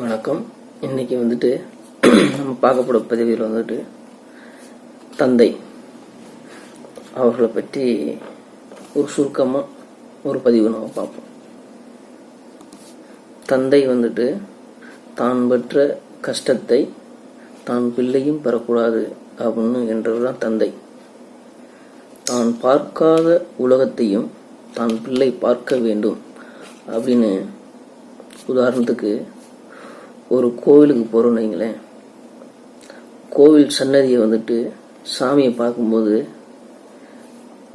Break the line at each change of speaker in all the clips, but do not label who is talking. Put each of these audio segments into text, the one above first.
வணக்கம். இன்னைக்கு வந்துட்டு நம்ம பார்க்கப்பட பதிவில் வந்துட்டு தந்தை அவர்களை பற்றி ஒரு சுருக்கமாக ஒரு பதிவு நம்ம பார்ப்போம். தந்தை வந்துட்டு தான் பெற்ற கஷ்டத்தை தான் பிள்ளையும் பெறக்கூடாது அப்படின்னு என்றவர் தான் தந்தை. தான் பார்க்காத உலகத்தையும் தான் பிள்ளை பார்க்க வேண்டும் அப்படின்னு உதாரணத்துக்கு ஒரு கோவிலுக்கு போகிறோம்னு வைங்களேன். கோவில் சன்னதியை வந்துட்டு சாமியை பார்க்கும்போது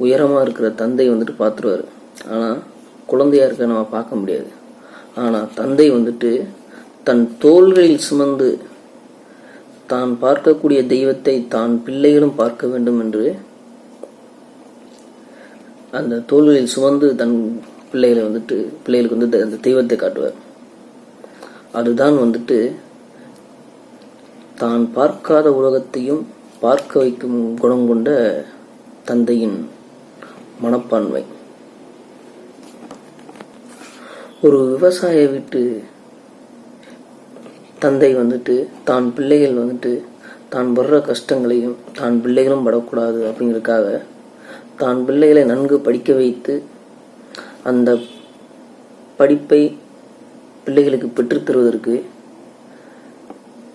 உயரமாக இருக்கிற தந்தை வந்துட்டு பார்த்துருவார். ஆனால் குழந்தையாக இருக்க நம்ம பார்க்க முடியாது. ஆனால் தந்தை வந்துட்டு தன் தோள்களில் சுமந்து தான் பார்க்கக்கூடிய தெய்வத்தை தான் பிள்ளைகளும் பார்க்க வேண்டும் என்று அந்த தோள்களில் சுமந்து தன் பிள்ளைகளை வந்துட்டு பிள்ளைகளுக்கு வந்து அந்த தெய்வத்தை காட்டுவார். அதுதான் வந்துட்டு தான் பார்க்காத உலகத்தையும் பார்க்க வைக்கும் குணம் கொண்ட தந்தையின் மனப்பான்மை. ஒரு விவசாய வீட்டு தந்தை வந்துட்டு தான் பிள்ளைகள் வந்துட்டு தான் படுற கஷ்டங்களையும் தான் பிள்ளைகளும் படக்கூடாது அப்படிங்கிறதுக்காக தான் பிள்ளைகளை நன்கு படிக்க வைத்து அந்த படிப்பை பிள்ளைகளுக்கு பெற்றுத்தருவதற்கு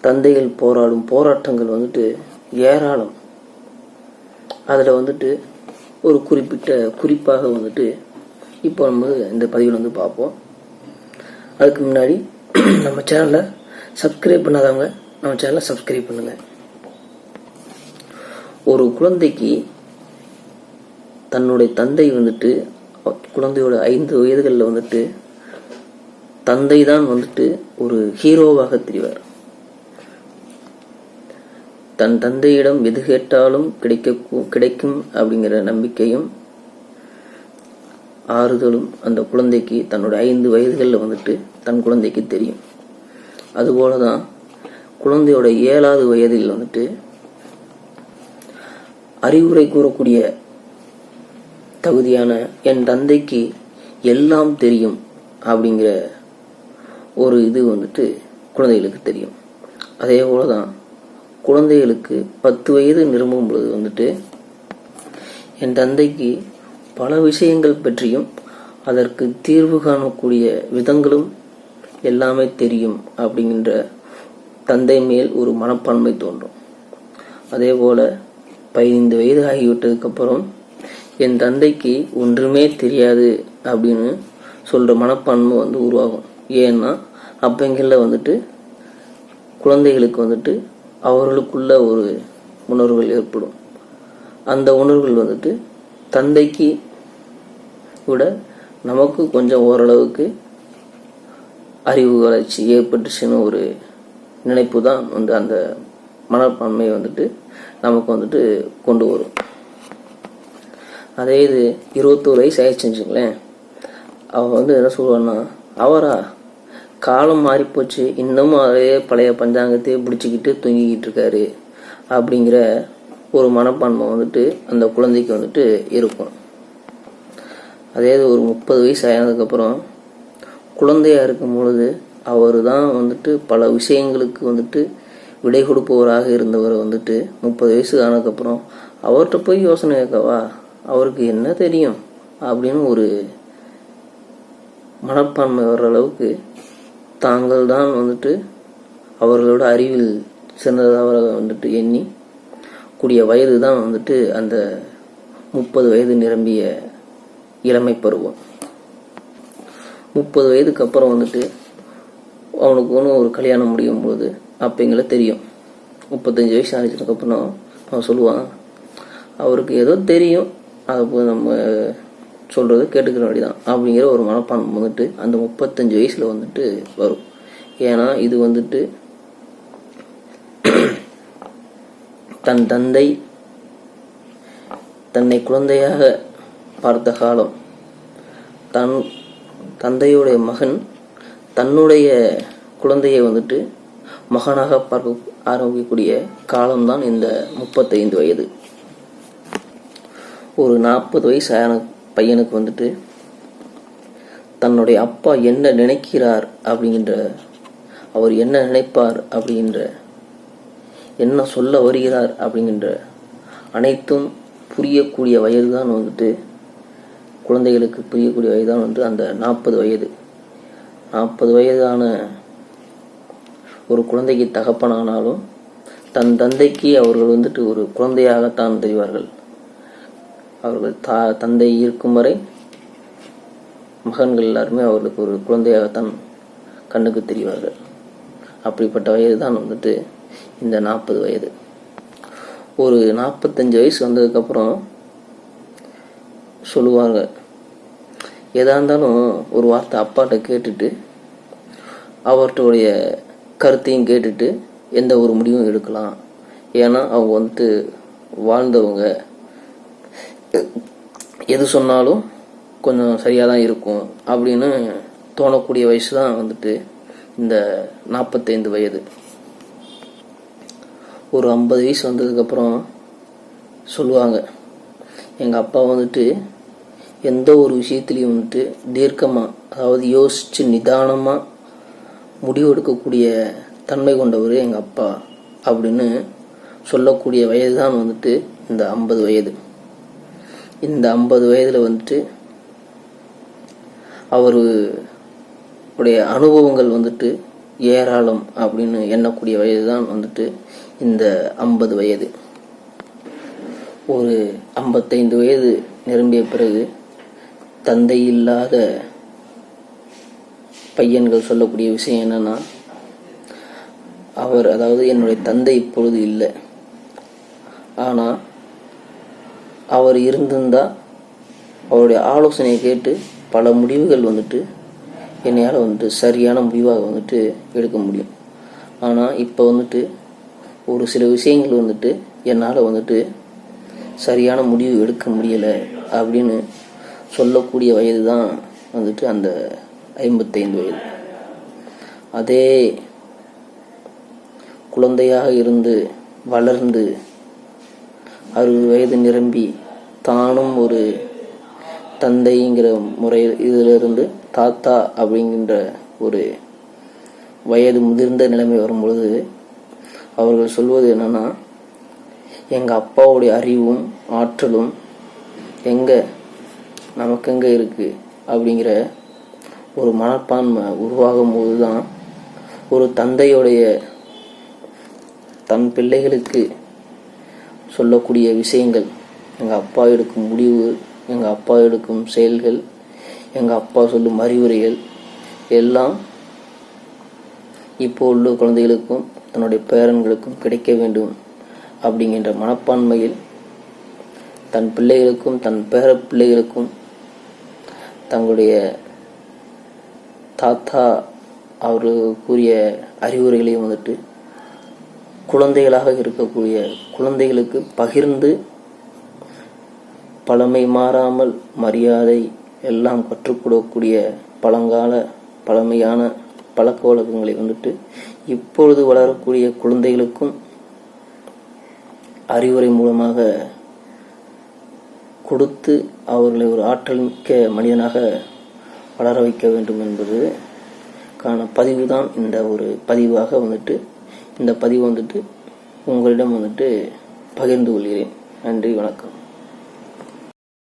தந்தைகள் போராடும் போராட்டங்கள் வந்துட்டு ஏராளம். அதில் வந்துட்டு ஒரு குறிப்பிட்ட குறிப்பாக வந்துட்டு இப்போ நம்ம இந்த பதிவில் வந்து பார்ப்போம். அதுக்கு முன்னாடி நம்ம சேனலை சப்ஸ்கிரைப் பண்ணாதவங்க நம்ம சேனலை சப்ஸ்கிரைப் பண்ணுங்க. ஒரு குழந்தைக்கு தன்னுடைய தந்தை வந்துட்டு குழந்தையோட ஐந்து வயதுகளில் வந்துட்டு தந்தை தான் வந்துட்டு ஒரு ஹீரோவாக தெரிவார். தன் தந்தையிடம் எது கேட்டாலும் கிடைக்க கிடைக்கும் அப்படிங்கிற நம்பிக்கையும் ஆறுதலும் அந்த குழந்தைக்கு தன்னோட ஐந்து வயதுகளில் வந்துட்டு தன் குழந்தைக்கு தெரியும். அதுபோல தான் குழந்தையோட ஏழாவது வயதில் வந்துட்டு அறிவுரை கூறக்கூடிய தகுதியான என் தந்தைக்கு எல்லாம் தெரியும் அப்படிங்கிற ஒரு இது வந்துட்டு குழந்தைகளுக்கு தெரியும். அதே போல் தான் குழந்தைகளுக்கு பத்து வயது நிரம்பும் பொழுது வந்துட்டு என் தந்தைக்கு பல விஷயங்கள் பற்றியும் அதற்கு தீர்வு காணக்கூடிய விதங்களும் எல்லாமே தெரியும் அப்படிங்கிற தந்தை மேல் ஒரு மனப்பான்மை தோன்றும். அதே போல் பதினைந்து வயது ஆகிவிட்டதுக்கப்புறம் என் தந்தைக்கு ஒன்றுமே தெரியாது அப்படின்னு சொல்கிற மனப்பான்மை வந்து உருவாகும். ஏன்னா அப்பங்களில் வந்துட்டு குழந்தைகளுக்கு வந்துட்டு அவர்களுக்குள்ள ஒரு உணர்வுகள் ஏற்படும். அந்த உணர்வுகள் வந்துட்டு தந்தைக்கு விட நமக்கு கொஞ்சம் ஓரளவுக்கு அறிவு வளர்ச்சி ஏற்பட்டுச்சுன்னு ஒரு நினைப்பு தான் வந்து அந்த மனப்பான்மையை வந்துட்டு நமக்கு வந்துட்டு கொண்டு வரும். அதே இது இருபத்தோரு வயசு ஆயிடுச்சுங்களேன் அவள் வந்து என்ன சொல்லுவான்னா அவரா காலம் மாறிப்போச்சு. இன்னமும் அதே பழைய பஞ்சாங்கத்தையே பிடிச்சிக்கிட்டு தூங்கிக்கிட்டு இருக்காரு அப்படிங்கிற ஒரு மனப்பான்மை வந்துட்டு அந்த குழந்தைக்கு வந்துட்டு இருக்கும். அதே ஒரு முப்பது வயசு ஆனதுக்கப்புறம் குழந்தையாக இருக்கும் பொழுது அவர் தான் வந்துட்டு பல விஷயங்களுக்கு வந்துட்டு விடை கொடுப்பவராக இருந்தவர் வந்துட்டு முப்பது வயசு ஆனதுக்கப்புறம் அவர்கிட்ட போய் யோசனை கேட்கவா அவருக்கு என்ன தெரியும் அப்படின்னு ஒரு மனப்பான்மை வர்ற அளவுக்கு தாங்கள் தான் வந்துட்டு அவர்களோட அறிவில் சிறந்ததாக வந்துட்டு எண்ணி கூடிய வயது தான் வந்துட்டு அந்த முப்பது வயது நிரம்பிய இளமை பருவம். முப்பது வயதுக்கு அப்புறம் வந்துட்டு அவனுக்கு ஒன்று ஒரு கல்யாணம் முடியும் போது அப்போ எங்களை தெரியும். முப்பத்தஞ்சு வயசு ஆகிச்சதுக்கப்புறம் அவன் சொல்லுவான் அவருக்கு ஏதோ தெரியும். அது நம்ம சொல்கிறத கேட்டுக்கிற வேண்டிதான் அப்படிங்கிற ஒரு மனப்பான்மை வந்துட்டு அந்த முப்பத்தஞ்சு வயசில் வந்துட்டு வரும். ஏன்னா இது வந்துட்டு தன் தந்தை தன்னை குழந்தையாக பார்த்த காலம் தன் தந்தையுடைய மகன் தன்னுடைய குழந்தையை வந்துட்டு மகனாக பார்க்க ஆரம்பிக்கக்கூடிய காலம்தான் இந்த முப்பத்தைந்து வயது. ஒரு நாற்பது வயசு ஆன பையனுக்கு வந்துட்டு தன்னுடைய அப்பா என்ன நினைக்கிறார் அப்படிங்கிற அவர் என்ன நினைப்பார் அப்படின்ற என்ன சொல்ல வருகிறார் அப்படிங்கின்ற அனைத்தும் புரியக்கூடிய வயது தான் வந்துட்டு குழந்தைகளுக்கு புரியக்கூடிய வயது தான் வந்து அந்த நாற்பது வயது. நாற்பது வயதான ஒரு குழந்தைக்கு தகப்பனானாலும் தன் தந்தைக்கு அவர்கள் வந்துட்டு ஒரு குழந்தையாகத்தான் தெரிவார்கள். அவர்கள் தா தந்தை இருக்கும் வரை மகன்கள் எல்லாருமே அவர்களுக்கு ஒரு குழந்தையாகத்தான் கண்ணுக்கு தெரிவார்கள். அப்படிப்பட்ட வயது தான் வந்துட்டு இந்த நாற்பது வயது. ஒரு நாற்பத்தஞ்சு வயசு வந்ததுக்கப்புறம் சொல்லுவாங்க எதா இருந்தாலும் ஒரு வார்த்தை அப்பாட்ட கேட்டுட்டு அவர்களுடைய கருத்தையும் கேட்டுட்டு எந்த ஒரு முடிவும் எடுக்கலாம். ஏன்னா அவங்க வந்துட்டு வாழ்ந்தவங்க எது சொன்னாலும் கொஞ்சம் சரியாக தான் இருக்கும் அப்படின்னு தோணக்கூடிய வயசு தான் வந்துட்டு இந்த நாற்பத்தைந்து வயது. ஒரு ஐம்பது வயசு வந்ததுக்கப்புறம் சொல்லுவாங்க எங்கள் அப்பா வந்துட்டு எந்த ஒரு விஷயத்துலையும் வந்துட்டு தீர்க்கமாக அதாவது யோசித்து நிதானமாக முடிவெடுக்கக்கூடிய தன்மை கொண்டவர் எங்கள் அப்பா அப்படின்னு சொல்லக்கூடிய வயது தான் வந்துட்டு இந்த ஐம்பது வயது. இந்த ஐம்பது வயதில் வந்துட்டு அவர் உடைய அனுபவங்கள் வந்துட்டு ஏராளம் அப்படின்னு எண்ணக்கூடிய வயது தான் வந்துட்டு இந்த ஐம்பது வயது. ஒரு ஐம்பத்தைந்து வயது நிரம்பிய பிறகு தந்தை இல்லாத பையன்கள் சொல்லக்கூடிய விஷயம் என்னன்னா அவர் அதாவது என்னுடைய தந்தை இப்பொழுது இல்லை. ஆனால் அவர் இருந்திருந்தால் அவருடைய ஆலோசனையை கேட்டு பல முடிவுகள் வந்துட்டு என்னையால் வந்துட்டு சரியான முடிவாக வந்துட்டு எடுக்க முடியும். ஆனால் இப்போ வந்துட்டு ஒரு சில விஷயங்கள் வந்துட்டு என்னால் வந்துட்டு சரியான முடிவு எடுக்க முடியலை அப்படின்னு சொல்லக்கூடிய வயது தான் வந்துட்டு அந்த ஐம்பத்தைந்து வயது. அதே குழந்தையாக இருந்து வளர்ந்து அறுபது வயது நிரம்பி தானும் ஒரு தந்தைங்கிற முறையில் இதிலிருந்து தாத்தா அப்படிங்கின்ற ஒரு வயது முதிர்ந்த நிலைமை வரும்பொழுது அவர்கள் சொல்வது என்னன்னா எங்கள் அப்பாவுடைய அறிவும் ஆற்றலும் எங்கே நமக்கெங்கே இருக்குது அப்படிங்கிற ஒரு மனப்பான்மை உருவாகும் போது தான் ஒரு தந்தையுடைய தன் பிள்ளைகளுக்கு சொல்லக்கூடிய விஷயங்கள். எங்கள் அப்பா எடுக்கும் முடிவு எங்கள் அப்பா எடுக்கும் செயல்கள் எங்கள் அப்பா சொல்லும் அறிவுரைகள் எல்லாம் இப்போ உள்ள குழந்தைகளுக்கும் தன்னுடைய பேரன்களுக்கும் கிடைக்க வேண்டும் அப்படிங்கின்ற மனப்பான்மையில் தன் பிள்ளைகளுக்கும் தன் பேர பிள்ளைகளுக்கும் தங்களுடைய தாத்தா அவர் கூறிய அறிவுரைகளையும் வந்துட்டு குழந்தைகளாக இருக்கக்கூடிய குழந்தைகளுக்கு பகிர்ந்து பழமை மாறாமல் மரியாதை எல்லாம் கற்றுக்கொடுக்கக்கூடிய பழங்கால பழமையான பழக்க வழக்கங்களை வந்துட்டு இப்பொழுது வளரக்கூடிய குழந்தைகளுக்கும் அறிவுரை மூலமாக கொடுத்து அவர்களை ஒரு ஆற்றல் மிக்க மனிதனாக வளர வைக்க வேண்டும் என்பது பதிவு தான் இந்த ஒரு பதிவாக வந்துட்டு இந்த பதிவு வந்துட்டு உங்களிடம் வந்துட்டு பகிர்ந்து கொள்கிறேன். நன்றி வணக்கம்.